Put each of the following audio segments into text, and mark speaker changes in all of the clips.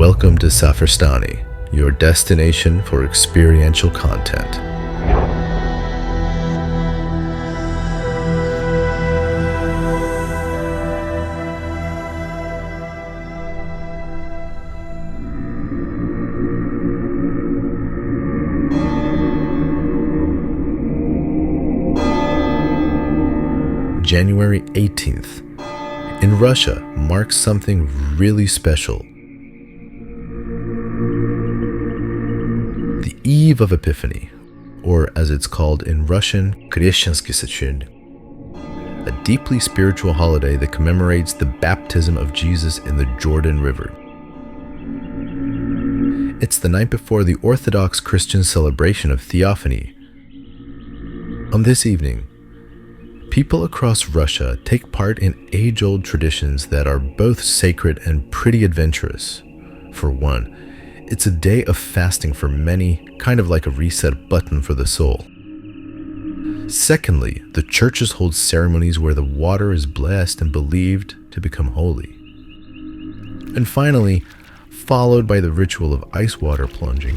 Speaker 1: Welcome to Safarstani, your destination for experiential content. January 18th. In Russia marks something really special. Eve of Epiphany, or as it's called in Russian, Kreshensky a deeply spiritual holiday that commemorates the baptism of Jesus in the Jordan River. It's the night before the Orthodox Christian celebration of Theophany. On this evening, People across Russia take part in age old traditions that are both sacred and pretty adventurous. For one, it's a day of fasting for many, kind of like a reset button for the soul. Secondly, the churches hold ceremonies where the water is blessed and believed to become holy. And finally, followed by the ritual of ice water plunging,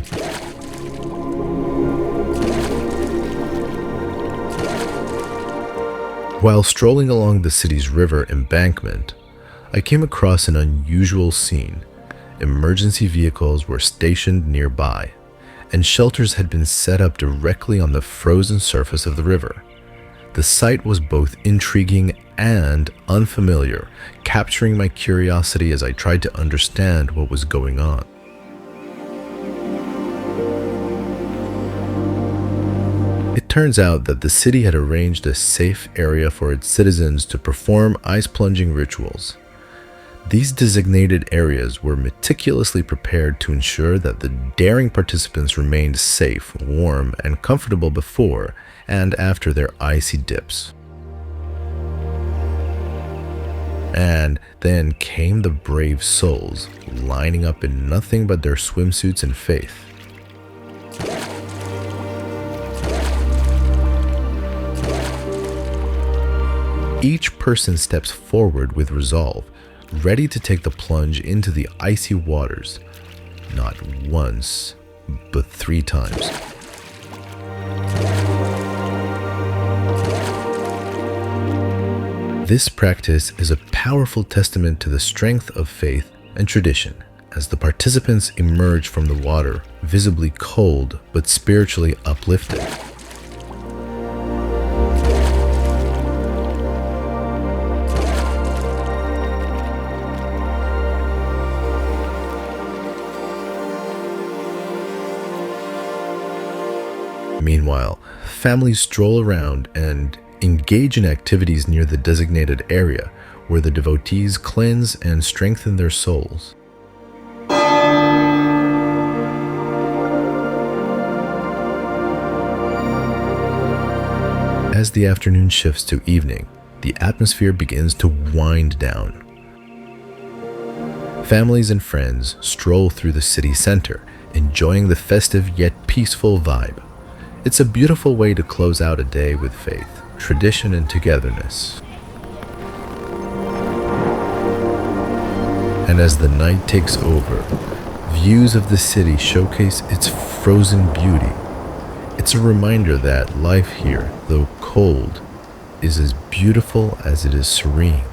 Speaker 1: While strolling along the city's river embankment, I came across an unusual scene. Emergency vehicles were stationed nearby, and shelters had been set up directly on the frozen surface of the river. The sight was both intriguing and unfamiliar, capturing my curiosity as I tried to understand what was going on. It turns out that the city had arranged a safe area for its citizens to perform ice plunging rituals. These designated areas were meticulously prepared to ensure that the daring participants remained safe, warm, and comfortable before and after their icy dips. And then came the brave souls, lining up in nothing but their swimsuits and faith. Each person steps forward with resolve, ready to take the plunge into the icy waters, not once, but three times. This practice is a powerful testament to the strength of faith and tradition as the participants emerge from the water, visibly cold but spiritually uplifted. Meanwhile, families stroll around and engage in activities near the designated area where the devotees cleanse and strengthen their souls. As the afternoon shifts to evening, the atmosphere begins to wind down. Families and friends stroll through the city center, enjoying the festive yet peaceful vibe. It's a beautiful way to close out a day with faith, tradition, and togetherness. And as the night takes over, views of the city showcase its frozen beauty. It's a reminder that life here, though cold, is as beautiful as it is serene.